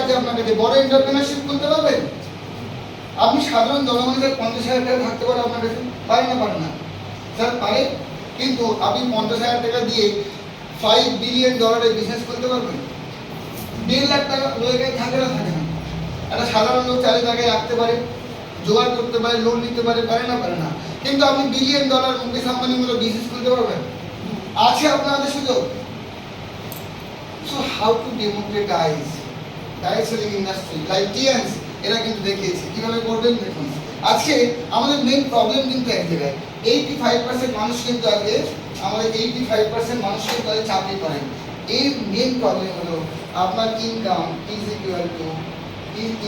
আছে আপনার কাছে বড় এন্টারপ্রেনারশিপ পারবেন আপনি সাধারণ জনগণের পঞ্চাশ হাজার টাকা থাকতে পারে আপনার কাছে, পারে না পারে না। স্যার, পারে, কিন্তু আপনি পঞ্চাশ হাজার টাকা দিয়ে ফাইভ বিলিয়ন ডলারের বিজনেস করতে পারবেন। দেড় লাখ টাকা থাকে না থাকে না। একটা সাধারণ লোক চালে তাকে রাখতে পারে, জোগাড় করতে পারে লোন নিতে পারে পারে না পারে না। কিন্তু আপনি বিলিয়ন ডলার মুকেশ আম্বানি মতো বিজনেস করতে পারবেন। আছে আপনাদের সুযোগ। So how to democratize direct selling industry like TNS এরা কিন্তু দেখিয়েছে। কীভাবে করবেন দেখুন। আজকে আমাদের মেন প্রবলেম কিন্তু এক জায়গায়। এইটি ফাইভ পার্সেন্ট মানুষ কিন্তু আগে আমাদের এইটি ফাইভ পার্সেন্ট মানুষ কিন্তু আগে চাকরি করেন। এই মেন প্রবলেম হলো আপনার income is equal to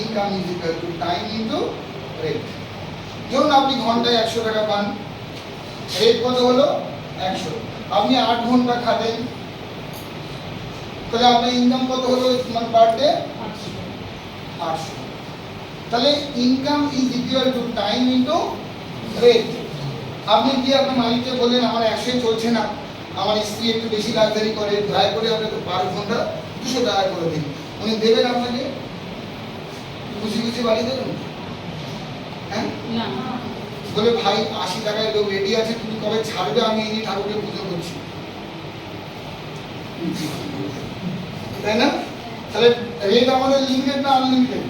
income is equal to time into rate ধরুন আপনি ঘন্টায় একশো টাকা পান। রেট কত হলো? একশো। আপনি আট ঘণ্টা খাটেন। তাহলে আপনার ইনকাম কত হলো? মানে পার ডে আটশো তাহলে income is equal to time into rate আপনি কি আপনার মালিককে বললেন আমার একশোই চলছে না। আমার স্ত্রী একটু বেশি লাক্সারি করে দয়া করে আপনাকে পার ঘণ্টা দুশো টাকা করে দিন। উনি দেবেন আপনাকে? খুশি খুশি বাড়ি দেবেন? হ্যাঁ? বলে ভাই আশি টাকায় লোক রেডি আছে তুমি কবে ছাড়বে? আমি এই ঠাকুরকে পুজো করছি। তাই না? তাহলে রেট আমাদের লিমিটেড না আনলিমিটেড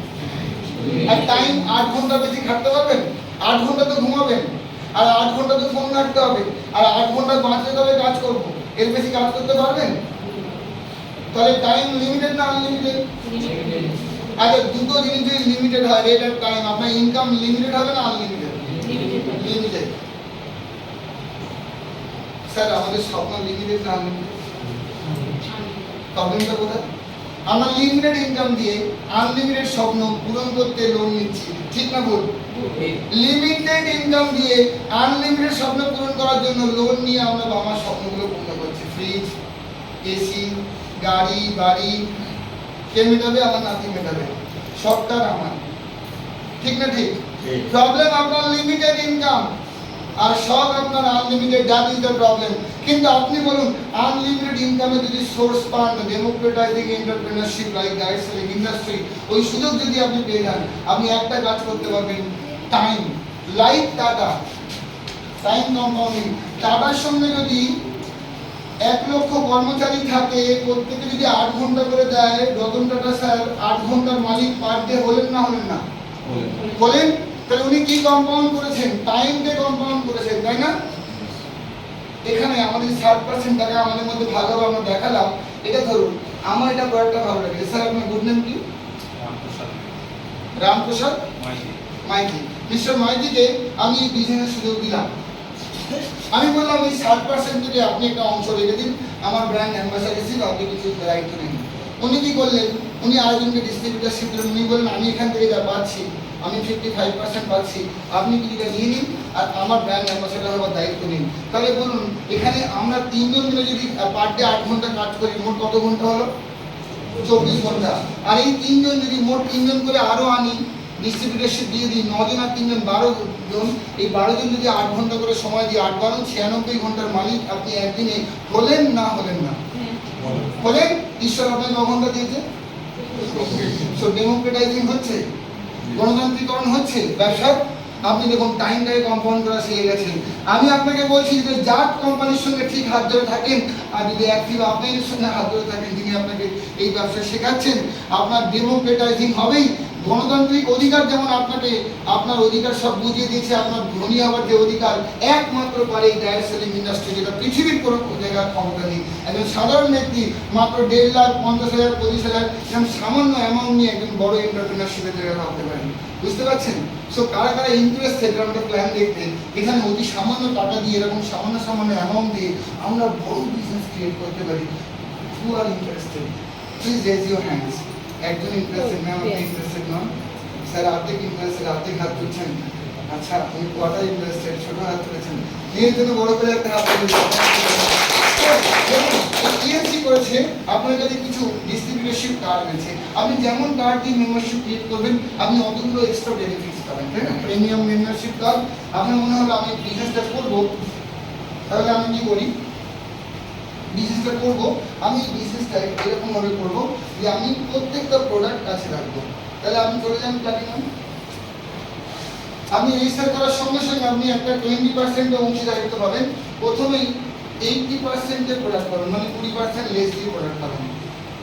আর টাইম আট ঘণ্টা বেশি খাটতে পারবেন? আট ঘণ্টা তো ঘুমাবেন। আর আট ঘণ্টা তো ফোন রাখতে হবে। আর আট ঘণ্টা বাঁচতে তবে কাজ করব। এর বেশি কাজ করতে পারবেন? তাহলে টাইম লিমিটেড না আনলিমিটেড আচ্ছা দুটো জিনিস যদি লিমিটেড হয় রেট আর টাইম আপনার ইনকাম লিমিটেড হবে না আনলিমিটেড লিমিটেড স্যার আমাদের স্বপ্ন লিমিটেড না আনলিমিটেড প্রবলেমটা কোথায়? আমরা লিমিটেড ইনকাম দিয়ে আনলিমিটেড স্বপ্ন পূরণ করতে লোন নিচ্ছি। ঠিক না ভুল? লিমিটেড ইনকাম দিয়ে আনলিমিটেড স্বপ্ন পূরণ করার জন্য লোন নিয়ে আমরা আমার স্বপ্নগুলো পূর্ণ করছি। ফ্রিজ এসি গাড়ি বাড়ি কে মেটাবে? আমার নাতি মেটাবে। সবটা আমার। ঠিক না ঠিক? প্রবলেম আপনার লিমিটেড আর সব আপনার unlimited that is the problem কিন্তু আপনি বলুন আনলিমিটেড ইনকামে যদি সোর্স পান democratizing entrepreneurship like selling industry ওই সুযোগ যদি আপনি পেয়ে যান আপনি একটা কাজ করতে পারবেন time like Tata time compounding টাটার সঙ্গে যদি এক লক্ষ কর্মচারী থাকে প্রত্যেকে যদি আট ঘণ্টা করে দেয় রতন টাটা স্যার আট ঘণ্টার মালিক পার ডে হলেন না হলেন না? বলেন তাহলে উনি কি কম্পাউন্ড করেছেন? টাইমকে কম্পাউন্ড করেছেন তাই না? এখানে আমাদের ষাট পার্সেন্ট টাকা আমাদের মধ্যে ভালোভাবে আমরা দেখালাম। এটা ধরুন আমার এটা প্রোডাক্টটা ভালো লাগে স্যার আপনার গুড নেম কি? রামপ্রসাদ। মাইতি। মিস্টার মাইতিকে আমি এই বিজনেসের সুযোগ দিলাম। আমি বললাম এই ষাট পার্সেন্ট থেকে আপনি একটা অংশ রেখে দিন। আমার ব্র্যান্ড অ্যাম্বাসাডার ছিল আপনি কিছু দায়িত্ব নেন। উনি কি করলেন? উনি আরেকজনকে ডিস্ট্রিবিউটারশিপ দিলেন। উনি বললেন আমি এখান থেকে যা পাচ্ছি আমি ফিফটি ফাইভ পার্সেন্ট পাচ্ছি। আপনি কি এটা নিয়ে নিন? আর আমার ব্র্যান্ড অ্যাম্বাসাডার হওয়ার দায়িত্ব নিন। তাহলে বলুন এখানে আমরা তিনজন মিলে যদি পার ডে আট ঘণ্টা কাজ করি মোট কত ঘণ্টা হলো? চব্বিশ ঘণ্টা। আর এই তিনজন যদি মোট তিনজন করে আরও আনি ডিস্ট্রিবিউটারশিপ দিয়ে দিই নজন আর তিনজন বারো জন এই বারো জন যদি আট ঘণ্টা করে সময় দিই আট বারো ছিয়ানব্বই ঘণ্টার মালিক আপনি একদিনে হলেন না হলেন না? হলেন? ঈশ্বর আপনাকে ন ঘণ্টা দিয়েছে? সো ডেমোক্রেটাইজিং হচ্ছে? গণতান্ত্রিকরণ হচ্ছে, ব্যবসার? আপনি দেখুন টাইমটাকে কম্পাউন্ড করা শিখে গেছেন। আমি আপনাকে বলছি যে জাট কোম্পানির সঙ্গে ঠিক হাত ধরে থাকেন, আর যদি অ্যাক্টিভ আপনাদের সঙ্গে হাত ধরে থাকেন তিনি আপনাকে এই ব্যবসা শেখাচ্ছেন, আপনার ডেমোক্রেটাইজিং হবেই। গণতান্ত্রিক অধিকার যেমন আপনাকে, আপনার অধিকার সব বুঝিয়ে দিয়েছে, আপনার ধনী হওয়ার যে অধিকার, একমাত্র পারে এই ডায়ার সেলিং ইন্ডাস্ট্রি যেটা পৃথিবীর কোনো জায়গার ক্ষমতা নেই। একজন সাধারণ ব্যক্তি, মাত্র দেড় লাখ, পঞ্চাশ হাজার, পঁচিশ হাজার, এরকম সামান্য অ্যামাউন্ট নিয়ে একজন বড় এন্টারপ্রেনারশিপের জায়গায় ভাবতে পারেন বুঝতে পারছেন? সো কারা কারা ইন্টারেস্টেড আমরা প্ল্যান দেখতে এখানে অতি সামান্য টাকা দিয়ে এরকম সামান্য সামান্য অ্যামাউন্ট দিয়ে আমরা বড় বিজনেস ক্রিয়েট করতে পারি। Who are interested please raise your hands একজন ইন্টারেস্টেড ম্যাম আপনি ইন্টারেস্টেড নন। স্যার অর্ধেক ইন্টারেস্টেড অর্ধেক হাত তুলছেন। আচ্ছা আপনি কোয়াটার ইন্টারেস্টেড ছোট হাত তুলেছেন। এর জন্য বড় করে একটা হাত ইএমসি করেছে আপনার কাছে কিছু ডিস্ট্রিবিউটারশিপ কার্ড রয়েছে। আপনি যেমন কার্ড দিয়ে মেম্বারশিপ ক্রিয়েট করবেন, আপনি অতগুলো এক্সট্রা বেনিফিটস পাবেন, তাই না? প্রিমিয়াম মেম্বারশিপ কার্ড আপনার মনে হলো আমি বিজনেসটা করব, তাহলে আমি কি করি? বিজনেসটা করব। আমি বিজনেসটা এরকমভাবে করব যে আমি প্রত্যেকটা প্রোডাক্ট কাছে রাখব। তাহলে আপনি চলে যান প্লাটিনাম আপনি রেজিস্টার করার সঙ্গে সঙ্গে আপনি একটা টোয়েন্টি পার্সেন্ট অংশীদারিত্ব পাবেন। প্রথমেই এইটটি পার্সেন্টের প্রোডাক্ট পাবেন মানে কুড়ি পার্সেন্ট লেস দিয়ে প্রোডাক্ট পাবেন।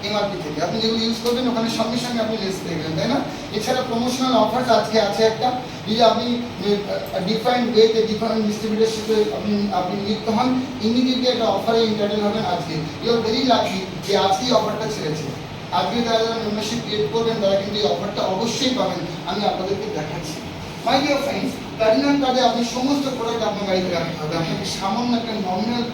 এমআরপি থেকে। আপনি যেগুলো ইউজ করবেন, ওখানে সঙ্গে সঙ্গে আপনি লেস পেয়ে গেলেন তাই না? এছাড়া প্রমোশনাল অফার্স আজকে আছে একটা। যদি আপনি ডিফাইন্ড ওয়েতে ডিফারেন্ট ডিস্ট্রিবিউটারশিপে আপনি আপনি নিযুক্ত হন ইমিডিয়েটলি একটা অফারে ইন্টারটেল হবেন আজকে। ইউ আর ভেরি লাকি যে আজকেই অফারটা ছেড়েছে। আজকে তারা যারা মেম্বারশিপ ক্রিয়েট করবেন, তারা কিন্তু এই অফারটা অবশ্যই পাবেন। আমি আপনাদেরকে দেখাচ্ছি। মাই ডিয়ার ফ্রেন্ডস প্ল্যাটিনাম কার্ডে আপনি সমস্ত প্রোডাক্ট আপনার গাড়িতে রাখতে হবে। আপনাকে সামান্য একটা নমিনাল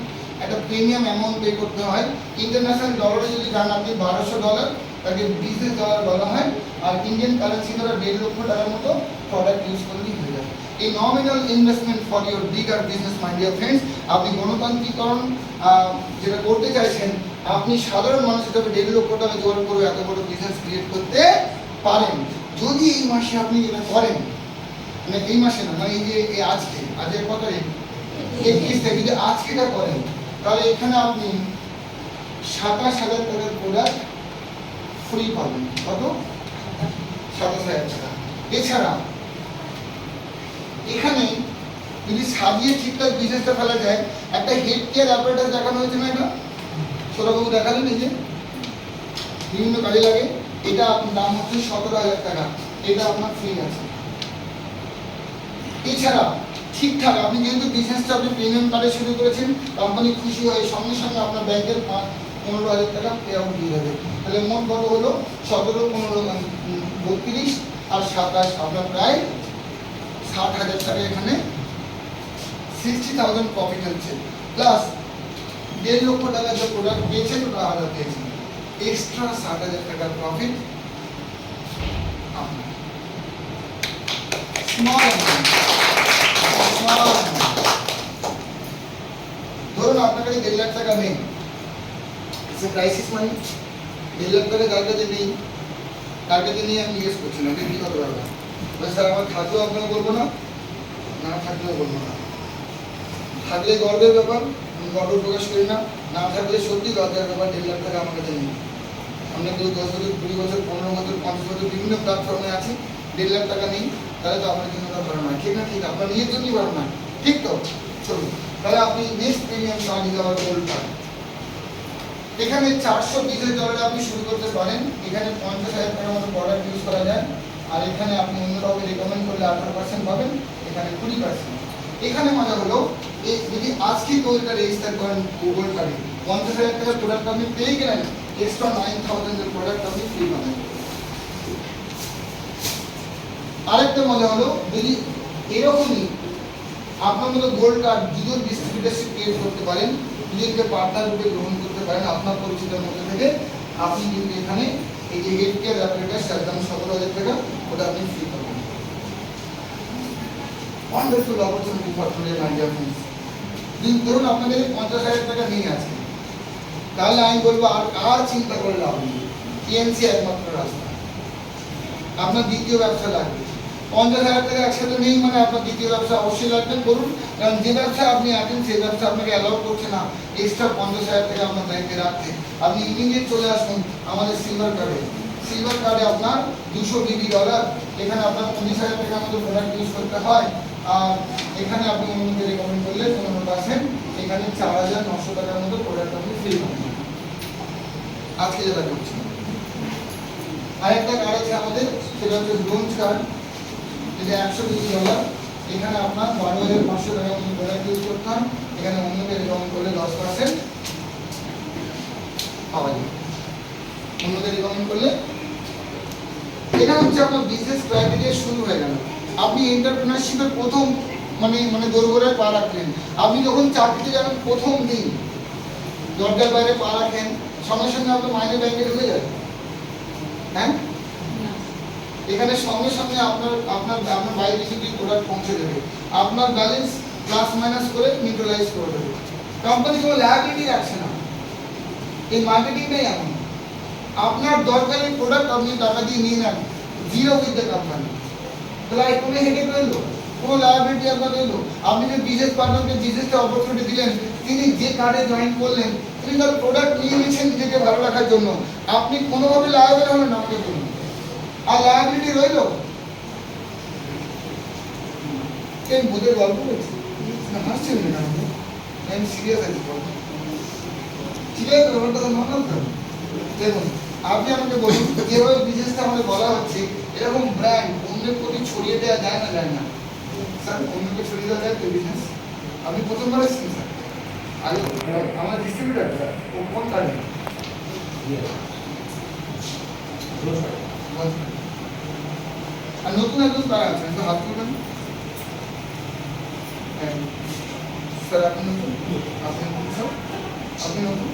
একটা প্রিমিয়াম অ্যামাউন্ট পে করতে হয়। ইন্টারন্যাশনাল ডলারে যদি যান আপনি বারোশো ডলার তাকে বিজনেস ডলার বলা হয়। আর ইন্ডিয়ান কারেন্সি দ্বারা দেড় লক্ষ টাকার মতো প্রোডাক্ট ইউজ করলেই হয়ে যায় এই nominal investment for your bigger business my dear friends আপনি গণতান্ত্রিকরণ যেটা করতে চাইছেন, আপনি সাধারণ মানুষ হিসাবে দেড় লক্ষ টাকা জোগাড় করে এত বড় বিজনেস ক্রিয়েট করতে পারেন। যদি এই মাসে আপনি যেটা করেন মানে এই মাসে না মানে এই যে আজকে আজকের কত একত্রিশ তারিখ যদি আজকেটা করেন তাহলে এখানে আপনি সাতাশ হাজার টাকার প্রোডাক্ট ফ্রি পাবেন। কত? সাতাশ হাজার টাকা। এছাড়া এখানে যদি সাজিয়ে ঠিকঠাক বিজনেসটা ফেলা যায়, একটা হেড কেয়ার অ্যাপারেটাস দেখানো হয়েছে না এটা? ছোটবাবু দেখালেন এই যে? বিভিন্ন কাজে লাগে। এটা আপনার দাম হচ্ছে সতেরো হাজার টাকা। এটা আপনার ফ্রি আছে। এছাড়া ঠিকঠাক। আপনি যেহেতু বিজনেসটা আপনি প্রিমিয়াম কার্ডে শুরু করেছেন কোম্পানি খুশি হয়ে সঙ্গে সঙ্গে আপনার ব্যাংকের পনেরো হাজার টাকা পে আউট দিয়ে দেবে। তাহলে মোট কত হলো? সতেরো, পনেরো বত্রিশ আর সাতাশ। আপনার প্রায় ষাট হাজার টাকা এখানে সিক্সটি থাউজেন্ড প্রফিট হচ্ছে। প্লাস দেড় লক্ষ টাকার যে প্রোডাক্ট পেয়েছেন, ওটা আলাদা পেয়েছেন। এক্সট্রা ষাট হাজার টাকার প্রফিট আপনার। স্মল ধরুন আপনার কাছে দেড় লাখ টাকা নেই। সে ক্রাইসিস মানে দেড় লাখ টাকা যার কাছে নেই। তার কাছে নিয়ে আমি জিজ্ঞেস করছি না বিক্রি কত পারবেন বলছে, স্যার আমার থাকলেও আপনাকে বলব না না থাকলেও বলব না। থাকলে গর্বের ব্যাপার আমি গর্ব প্রকাশ করি না। না থাকলে সত্যি গর্বের ব্যাপার দেড় লাখ টাকা আমার কাছে নেই। আমরা কেউ দশ বছর কুড়ি বছর পনেরো বছর পঞ্চাশ বছর বিভিন্ন প্ল্যাটফর্মে আছি দেড় লাখ টাকা নেই। তাহলে তো আপনার জন্য ভালো না ঠিক না, ঠিক, আপনার নিজের জন্যই না ঠিক তো? চলুন। তাহলে আপনি নেক্সট প্রিমিয়াম কার্ড দেওয়ার গোল্ড কার্ড এখানে চারশো বিশের ডলারে আপনি শুরু করতে পারেন। এখানে পঞ্চাশ হাজার টাকার মতো প্রোডাক্ট ইউজ করা যায়। আর এখানে আপনি অন্য কাউকে রেকমেন্ড করলে আঠারো পার্সেন্ট পাবেন। এখানে কুড়ি পার্সেন্ট এখানে মজা হলো এই যদি আজকে গোল্ডটা রেজিস্টার করেন গুগল কার্ডে পঞ্চাশ হাজার টাকার প্রোডাক্ট আপনি পেয়ে গেলেন এক্সট্রা নাইন থাউজেন্ডের প্রোডাক্ট আপনি ফ্রি পাবেন। আরেকটা মনে হলো, যদি এরকমই আপনার মতো গোল্ড কার্ড দুজন ডিস্ট্রিবিউটারশিপ ক্রিয়েট করতে পারেন দুজনকে পার্টনার রূপে গ্রহণ করতে পারেন, আপনার পরিচিতের মধ্যে থেকে, আপনি কিন্তু এখানে এই যে হেড কেয়ার যার দাম সতেরো হাজার টাকা ওটা আপনি ফ্রি পাবেন। Wonderful opportunity for today my ধরুন আপনাদের পঞ্চাশ হাজার টাকা নেই আছে তাহলে আমি বলব, আর আর চিন্তা করে লাভ নেই? টিএনসি একমাত্র রাস্তা। আপনার দ্বিতীয় ব্যবসা লাগবে। পঞ্চাশ হাজার টাকা একসাথে নেই মানে আপনার দ্বিতীয় ব্যবসা অবশ্যই লাগবে। করুন কারণ যে ব্যবসা আপনি আছেন, সেই ব্যবসা আপনাকে অ্যালাউ করছে না। এক্সট্রা পঞ্চাশ হাজার টাকা আপনার ব্যাংকে রাখতে আপনি ইমিডিয়েট চলে আসুন আমাদের সিলভার কার্ডে সিলভার কার্ডে আপনার দুশো বিবি ডলার এখানে আপনার পঁচিশ হাজার টাকার মতো প্রোডাক্ট ইউজ করতে হয়। আর এখানে আপনি অন্যকে রেকমেন্ড করলে পনেরো পার্সেন্ট এখানে চার হাজার নশো টাকার মতো প্রোডাক্ট আপনি ফ্রি পাবেন। আজকে যেটা করছি। আরেকটা কার্ড আছে আমাদের, সেটা হচ্ছে ব্রোঞ্জ কার্ড যেটা একশো বিশ ডলার এখানে আপনার বারো হাজার পাঁচশো টাকা মতো প্রোডাক্ট ইউজ করতে হয়। এখানে অন্যকে রেকমেন্ড করলে দশ পার্সেন্ট পাওয়া যায়। অন্যকে রেকমেন্ড করলে এটা হচ্ছে আপনার বিজনেস ক্রাইটেরিয়া শুরু হয়ে গেল। আপনি এন্টারপ্রিনারশিপের প্রথম মানে মানে দোরগোড়ায় পা রাখলেন। আপনি যখন চাকরিতে যাবেন প্রথম দিন, দরজার বাইরে পা রাখেন, সঙ্গে সঙ্গে আপনার মাইনে ব্যাংকে ঢুকে যায় হ্যাঁ? এখানে সঙ্গে সঙ্গে আপনার আপনার আপনার বাইরে কিছু প্রোডাক্ট পৌঁছে দেবে। আপনার ব্যালেন্স প্লাস মাইনাস করে নিউট্রালাইজ করে দেবে। কোম্পানি কোনো লায়াবিলিটি রাখছে না। এই মার্কেটিংটাই এমন। আপনার দরকারি প্রোডাক্ট আপনি টাকা দিয়ে নিয়ে নেন। জিরো উইথ দ্য কোম্পানি তাহলে কোনো হেডেক রইল? কোনো লায়াবিলিটি আপনার রইল? আপনি যে বিজনেস পার্টনারকে বিজনেসটা অপরচুনিটি দিলেন, তিনি যে কার্ডে জয়েন করলেন, তিনি তার প্রোডাক্ট নিয়ে নিয়েছেন নিজেকে ভালো রাখার জন্য। আপনি কোনোভাবে লায়াবেল হলেন বলুন আর লায়াবিলিটি রইল? কেন ভূতের গল্প বলছি। না হাসছেন না আমি সিরিয়াস আছি আছে ব্যাপারটা তো নর্মাল তো। দেখুন আপনি আমাকে বলুন যেভাবে বিজনেসটা আমাদের বলা হচ্ছে? এরকম ব্র্যান্ড অন্যের প্রতি ছড়িয়ে দেওয়া যায় না যায় না? স্যার অন্যকে ছড়িয়ে দেওয়া যায় তো বিজনেস আপনি প্রথমবার এসেছেন স্যার। আগে আমার ডিস্ট্রিবিউটার ও কোন কাজে? আর নতুন একজন তারা আছেন একটু হাত তুলবেন? হ্যাঁ। স্যার, আপনি নতুন? আপনি নতুন? স্যার, আপনি নতুন?